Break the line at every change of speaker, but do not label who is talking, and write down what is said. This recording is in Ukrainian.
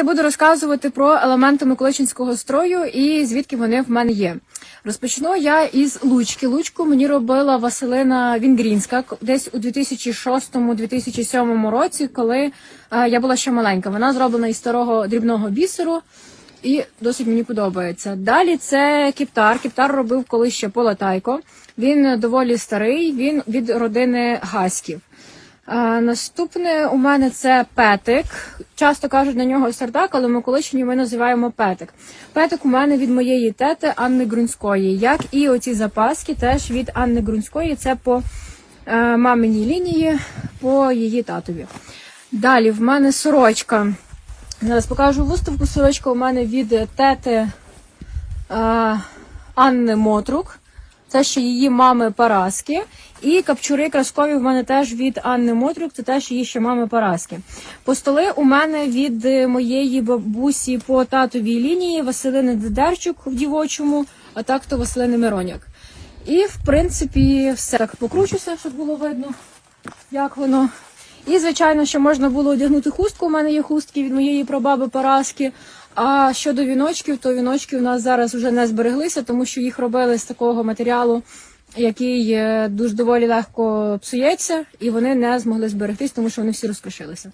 я буду розказувати про елементи Миколичинського строю і звідки вони в мене є. Розпочну я із лучки. Лучку мені робила Василина Вінгрінська десь у 2006-2007 році, коли е, я була ще маленька. Вона зроблена із старого дрібного бісеру. І досить мені подобається. Далі це кіптар. Кіптар робив колись ще Полатайко. Він доволі старий, він від родини Гаськів. Наступне у мене це петик. Часто кажуть на нього сардак, але ми колишні ми називаємо петик. Петик у мене від моєї тети Анни Грунської, як і оці запаски теж від Анни Грунської. Це по е, маминій лінії, по її татові. Далі в мене сорочка. Зараз покажу виставку. Сорочка у мене від тети е, Анни Мотрук. Це ще її мами Параски. І капчури краскові в мене теж від Анни Мотрук, це теж її ще мами Параски. Постоли у мене від е, моєї бабусі по татовій лінії Василини Дедерчук в дівочому, а так то Василини Мироняк. І в принципі все так покручуся, щоб було видно, як воно. І, звичайно, що можна було одягнути хустку. У мене є хустки від моєї прабаби Параски. А щодо віночків, то віночки у нас зараз вже не збереглися, тому що їх робили з такого матеріалу, який е, дуже доволі легко псується, і вони не змогли зберегтись, тому що вони всі розкришилися.